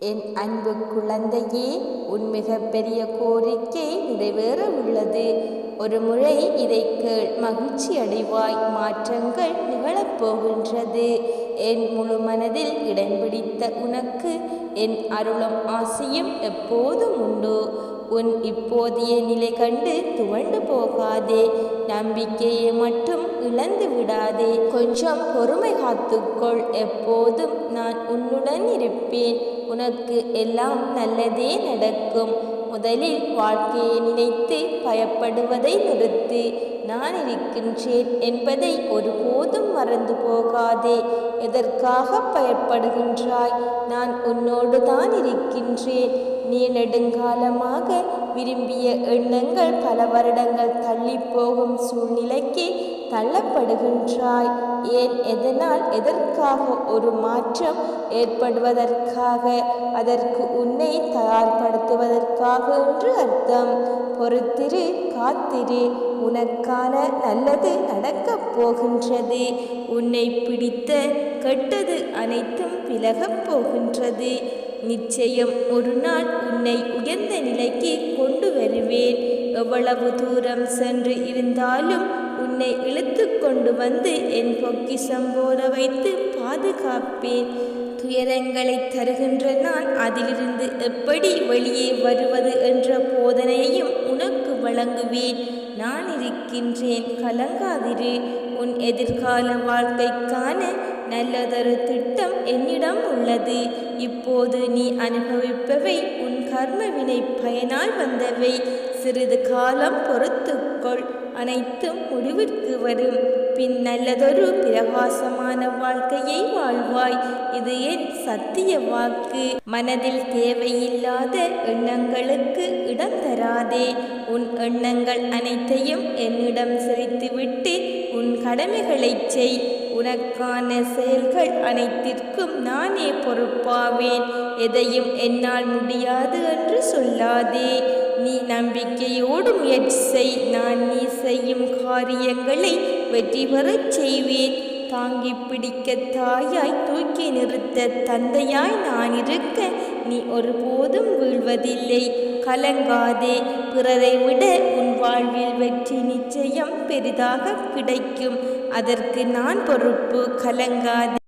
என் அன்பு குழந்தையே உன் மிகப்பெரிய கோரிக்கை நிறைவேற உள்ளது ஒரு முறை இதை கேள் மகிழ்ச்சி அடைவாய் மாற்றங்கள் நிகழ போகின்றது. என் முழு மனதில் இடம் பிடித்த உனக்கு என் அருளும் ஆசையும் எப்போதும் உண்டு. உன் இப்போதைய நிலை கண்டு துவண்டு போகாதே. நம்பிக்கையை மட்டும் இழந்து விடாதே. கொஞ்சம் பொறுமை காத்துக்கொள். எப்போதும் நான் உன்னுடன் இருப்பேன். உனக்கு எல்லாம் நல்லதே நடக்கும். முதலில் வாழ்க்கையை நினைத்து பயப்படுவதை நிறுத்து. நான் இருக்கின்றேன் என்பதை ஒருபோதும் மறந்து போகாதே. எதற்காக பயப்படுகின்றாய்? நான் உன்னோடு தான் இருக்கின்றேன். நீ நெடுங்காலமாக விரும்பிய எண்ணங்கள் பல வருடங்கள் தள்ளி போகும் சூழ்நிலைக்கு தள்ளப்படுகின்றாய். ஏன் எதனால் எதற்காக ஒரு மாற்றம் ஏற்படுவதற்காக? அதற்கு உன்னை தயார்படுத்துவதற்காக என்று அர்த்தம். பொறுத்திரு காத்திரு. உனக்கான நல்லது நடக்கப் போகின்றது. உன்னை பிடித்த கெட்டது அனைத்தும் விலகப் போகின்றது. நிச்சயம் ஒரு நாள் உன்னை உயர்ந்த நிலைக்கு கொண்டு வருவேன். எவ்வளவு தூரம் சென்று இருந்தாலும் உன்னை இழுத்து கொண்டு வந்து என் பொக்கிஷம் போல வைத்து பாதுகாப்பேன். துயரங்களை தருகின்ற நான் அதிலிருந்து எப்படி வெளியே வருவது என்ற போதனையையும் உனக்கு வழங்குவேன். நான் இருக்கின்றேன் கலங்காதிரு. உன் எதிர்கால வாழ்க்கைக்கான நல்லதொரு திட்டம் என்னிடம் உள்ளது. இப்போது நீ அனுபவிப்பவை உன் கர்மவினை பயனால் வந்தவை. சிறிது காலம் பொறுத்துக்கொள். அனைத்தும் முடிவிற்கு வரும். பின் நல்லதொரு பிரகாசமான வாழ்க்கையை வாழ்வாய். இது என் சத்திய வாக்கு. மனதில் தேவையில்லாத எண்ணங்களுக்கு இடம் தராதே. உன் எண்ணங்கள் அனைத்தையும் என்னிடம் செலுத்திவிட்டு உன் கடமைகளைச் செய். உனக்கான செயல்கள் அனைத்திற்கும் நானே பொறுப்பாவேன். எதையும் என்னால் முடியாது என்று சொல்லாதே. நீ நம்பிக்கையோடு முயற்சி செய். நான் நீ செய்யும் காரியங்களை வெற்றி பெறச் செய்வேன். தாங்கி பிடிக்க தாயாய் தூக்கி நிறுத்த தந்தையாய் நான் இருக்க நீ ஒருபோதும் வீழ்வதில்லை. கலங்காதே. பிறரை விட உன் வாழ்வில் வெற்றி நிச்சயம் பெரிதாக கிடைக்கும். அதற்கு நான் பொறுப்பு கலங்காதே.